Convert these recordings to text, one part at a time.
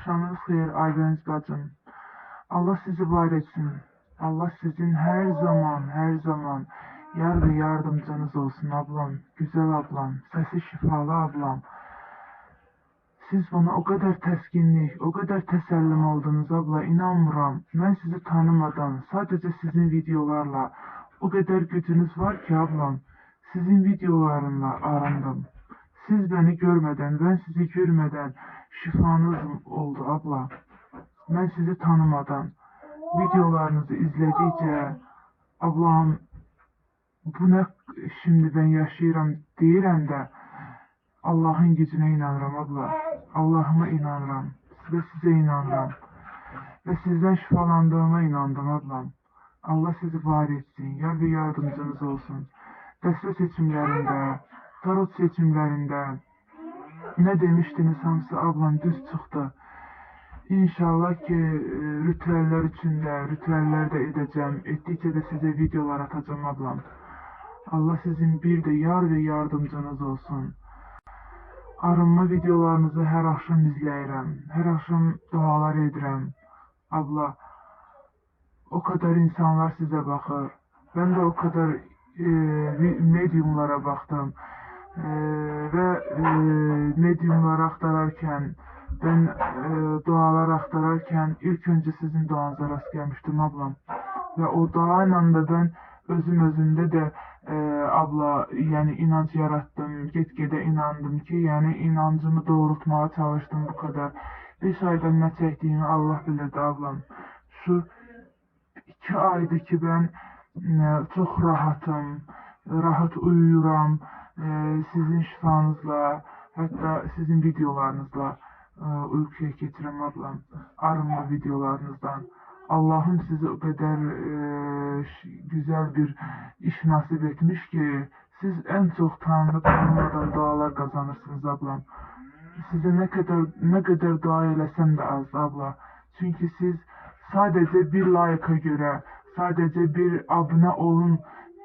Axşamınız xeyir Aybəniz bacım. Allah sizi var etsin. Allah sizin her zaman, her zaman yar ve yardımcınız olsun ablam. Güzel ablam, sesi şifalı ablam. Siz bana o kadar teskinlik, o kadar təsəllim oldunuz abla, inanmıram. Mən sizi tanımadan, sadece sizin videolarla o kadar gücünüz var ki ablam. Sizin videolarınla arandım. Siz beni görmeden, ben sizi görmeden şifanız oldu abla. Ben sizi tanımadan videolarınızı izledikçe ablam bu ne şimdi ben yaşayıram deyirəm də Allahın gücünə inanıram abla. Allahıma inanıram və sizə inanıram. Və sizdən şifalandığıma inandım ablam. Allah sizi var etsin, yar ve yardımcınız olsun. Dəstə seçimlərində, tarot seçimlərində nə demişdiniz hamısı ablam düz çıxdı. İnşallah ki e, ritüeller için de ritüeller de edeceğim. Ettikçe de size videolar atacağım ablam. Allah sizin bir de yar ve yardımcınız olsun. Arınma videolarınızı her akşam izləyirəm. Her akşam dualar edirəm. Abla, o kadar insanlar size bakır. Ben de o kadar e, vi- medyumlara baktım. E, ve medyumları aktararken ben e, dualar aktararken ilk önce sizin duanıza rast gelmiştim ablam. Ve o duayla da ben özüm özümde de e, abla yani inanç yarattım. Gitgide inandım ki yani inancımı doğrultmaya çalıştım bu kadar. Bir aydan ne çektiğimi Allah bilirdi ablam. Şu iki aydır ki ben e, çok rahatım. Rahat uyuyorum. Sizin şifanızla hatta sizin videolarınızla e, uykuya getirem ablam. Arınma videolarınızdan. Allah'ım size o e, ş- güzel bir iş nasip etmiş ki siz en çok Tanrı tanımadan dualar kazanırsınız ablam. Size ne kadar ne kadar dua eləsəm də az abla. Çünkü siz sadece bir layıka göre, sadece bir abone olun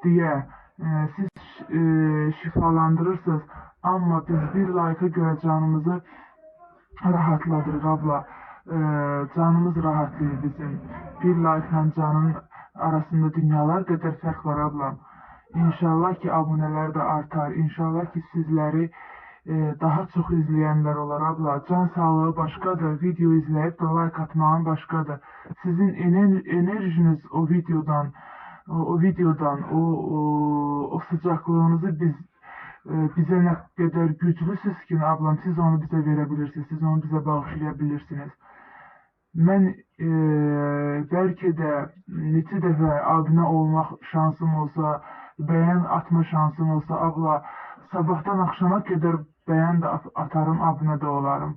diye e, siz e, şifalandırırsınız. Ama biz bir layıka göre canımızı rahatladırır abla. Ee, canımız rahatlıyor bizim. Bir like'la canın arasında dünyalar kadar fark var ablam. İnşallah ki aboneler de artar. İnşallah ki sizleri e, daha çok izleyenler olur abla. Can sağlığı başkadır. Video izleyip de like atmağın başkadır. Sizin ener- enerjiniz o videodan o, videodan o, o, o sıcaklığınızı biz e, bize ne kadar güçlüsüz ki ablam siz onu bize verebilirsiniz. Siz onu bize bağışlayabilirsiniz. Ben e, belki de neçə dəfə abunə olmaq şansım olsa, beğen atma şansım olsa abla sabahtan akşama kadar beğen de at- atarım, abunə de olarım.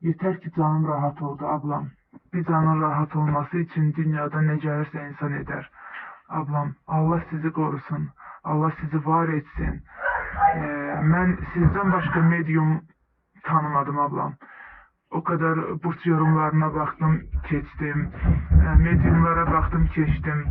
Yeter ki canım rahat oldu ablam. Bir canın rahat olması için dünyada ne gelirse insan eder. Ablam Allah sizi korusun. Allah sizi var etsin. Ee, ben sizden başka medium tanımadım ablam. O kadar burç yorumlarına baktım, geçtim. Ee, Mediumlara baktım, geçtim.